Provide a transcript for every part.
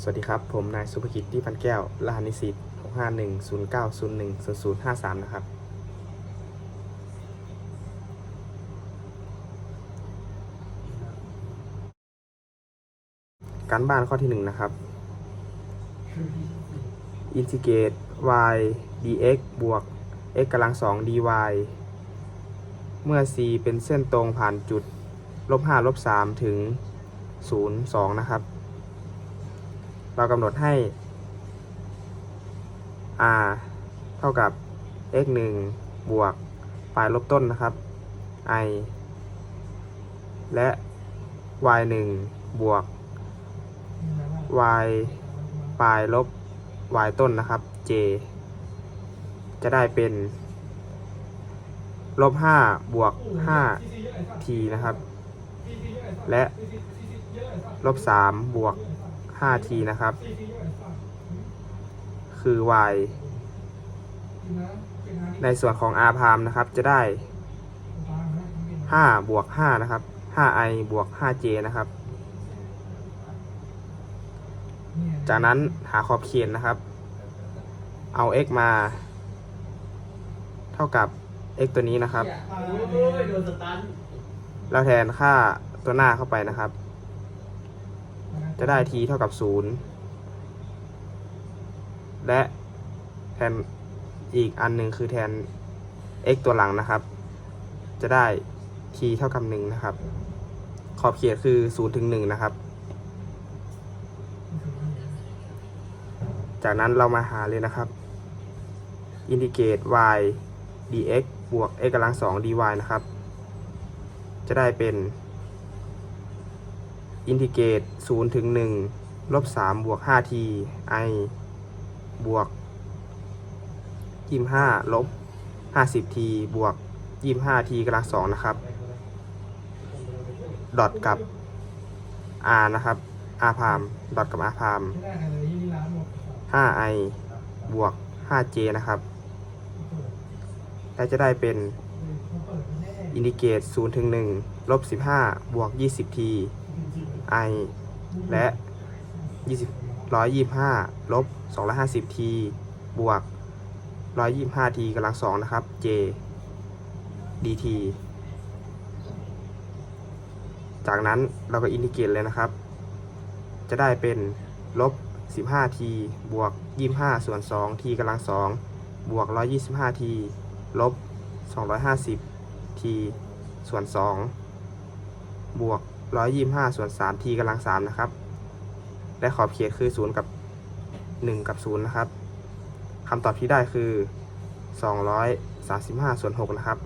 สวัสดีครับ ผมนายสุภกิจที่พันแก้ว รหัสนิสิต65109010053 นะครับ การบ้านข้อที่ 1 นะครับ อินทิเกรต y dx บวก x กำลัง2 dy เมื่อ c เป็นเส้นตรงผ่านจุดลบ5ลบ3ถึง 0 2 นะครับ เรากำหนดให้ r เท่ากับ x 1บวกปลายลบต้นนะครับ i และ y 1บวก y ปลายลบ y ต้นนะครับ j จะได้เป็นลบ5บวก5 t นะครับ และลบ3บวก 5t นะครับ คือ y ในส่วนของ r พามนะครับ จะได้ 5 บวก 5 นะครับ 5i บวก 5j นะครับ จากนั้นหาขอบเขตนะครับ เอา x มา เท่ากับ x ตัวนี้นะครับ แล้วแทนค่าตัวหน้าเข้าไปนะครับ จะได้ t เท่ากับ 0 และแทนอีกอันหนึ่งคือแทน x ตัวหลังนะครับ จะได้ t เท่ากับ 1 นะครับ ขอบเขตคือ 0 ถึง 1 นะครับ จากนั้นเรามาหาเลยนะครับ อินทิเกรต y dx บวก x กำลัง2 dy นะครับ จะได้เป็น อินทิเกรต0ถึง1ลบ3บวก 5t i บวก 25ลบ 50t บวก 25t กำลัง2นะครับดอทกับ r นะครับ r พามดอทกับ r พาม 5i บวก 5j นะครับ และจะได้เป็น อินทิเกต0ถึง1ลบ15 บวก 20t i และ 20 125 ลบ 250t บวก 125t กำลัง2นะครับ j dt จากนั้นเราก็อินทิเกรตเลยนะครับ จะได้เป็นลบ 15t บวก 25 ส่วน 2t กำลัง2บวก 125t ลบ 250t ส่วน 2 บวก 125ส่วน 3t กำลัง3นะครับ และขอบเขตคือ0กับ1กับ0นะครับคำตอบที่ได้คือ235ส่วน6นะครับ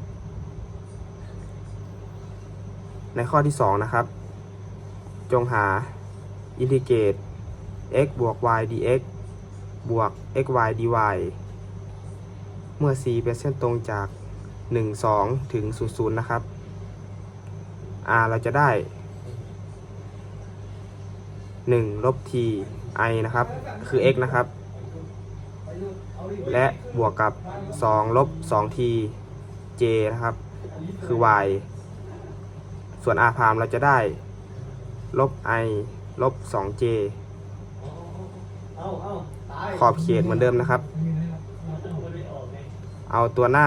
ในข้อที่2นะครับ จงหาอินทิเกรต x บวก y dx บวก xy dy เมื่อ c เป็นเส้นตรงจาก 1 2 ถึง 0 0 นะครับ r เราจะได้ 1ลบ t i นะครับ คือ x นะครับ และบวกกับ 2 ลบ 2t j นะครับ คือ y ส่วน r พามเราจะได้ ลบ i ลบ 2j เอาเอาตายขอบเขตเหมือนเดิมนะครับ เอาตัวหน้า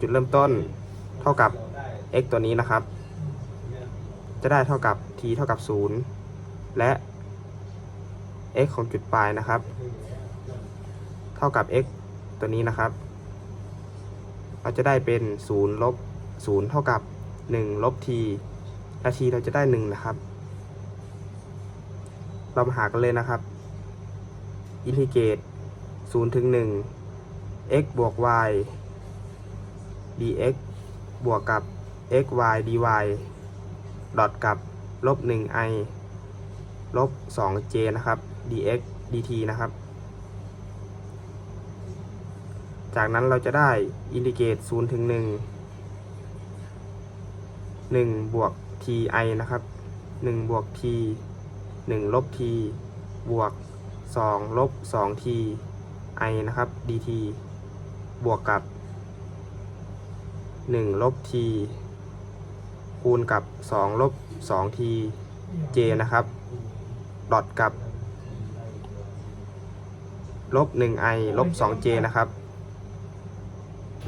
จุดเริ่มต้นเท่ากับ x ตัวนี้นะครับ จะได้เท่ากับ เท่ากับ 0 และ x ของจุดปลายนะครับ เท่ากับ x ตัวนี้นะครับ เราจะได้เป็น 0 ลบ 0 เท่ากับ 1 ลบ t และ t เราจะได้ 1 นะครับ เรามาหากันเลยนะครับ อินทิเกรต0ถึง 1 x บวก y dx บวกกับ x y dy ดอทกับ ลบ 1i ลบ 2j นะครับ dx dt นะครับ จากนั้นเราจะได้อินทิเกรต0ถึง 1 1 บวก ti นะครับ 1 บวก t 1 ลบ t บวก 2 ลบ 2t i นะครับ dt บวกกับ 1 ลบ t คูณกับ 2 ลบ 2t j นะครับดอทกับลบ 1i ลบ 2j นะครับ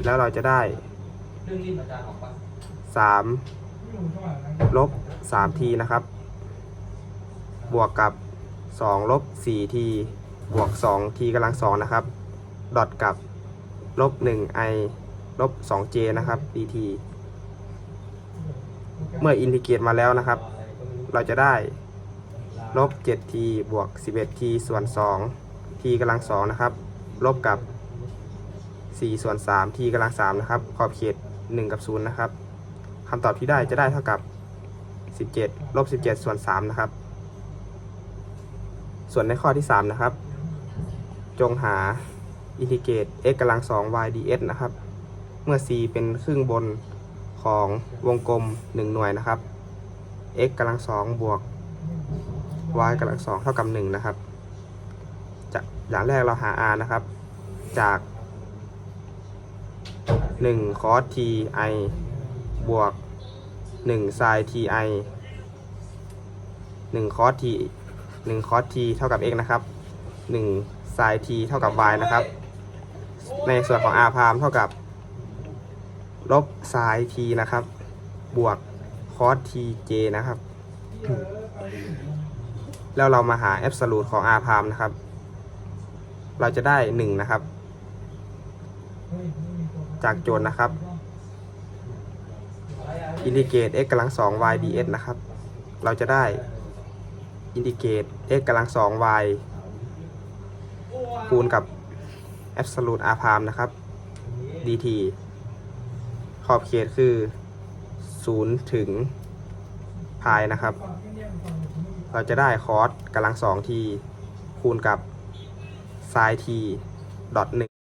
แล้วเราจะได้เรื่องนี้อาจารย์ออกปะ3ลบ 3t นะครับ บวกกับ 2 ลบ 4t บวก 2t กำลัง 2 นะครับ ดอทกับลบ 1i ลบ 2j นะครับ dt เมื่ออินทิเกรตมาแล้วนะครับ เราจะได้ลบ 7t บวก 11t ส่วน 2 t กำลัง2นะครับ ลบกับ 4 ส่วน 3 t กำลัง3นะครับ ขอบเขต 1 กับ 0 นะครับคำตอบที่ได้จะได้เท่ากับ 17 ลบ 17 ส่วน 3 นะครับ ส่วนในข้อที่ 3 นะครับ จงหาอินทิเกรต x กำลัง2 y ds นะครับ เมื่อ c เป็นครึ่งบน ของวงกลม 1 หน่วยนะครับ x กำลัง2บวก y กำลัง2เท่ากับ1นะครับจะอย่างแรกเราหา r นะครับ จาก1 cos t i บวก1 sin t i 1 cos t 1 cos t เท่ากับ x นะครับ1 sin t เท่ากับ y นะครับ ในส่วนของ r พามเท่ากับ ลบ sin t นะครับ บวก cos t j นะครับ แล้วเรามาหา absolute ของ r พามนะครับ เราจะได้1นะครับ จากโจทย์นะครับอินทิเกรต x กำลัง2 y ds นะครับ เราจะได้อินทิเกรต x กำลัง2 y คูณกับ absolute r พามนะครับ dt ขอบเขตคือ0ถึงพายนะครับ เราจะได้คอสกำลัง2 t คูณกับไซน์ทีดอทหนึ่ง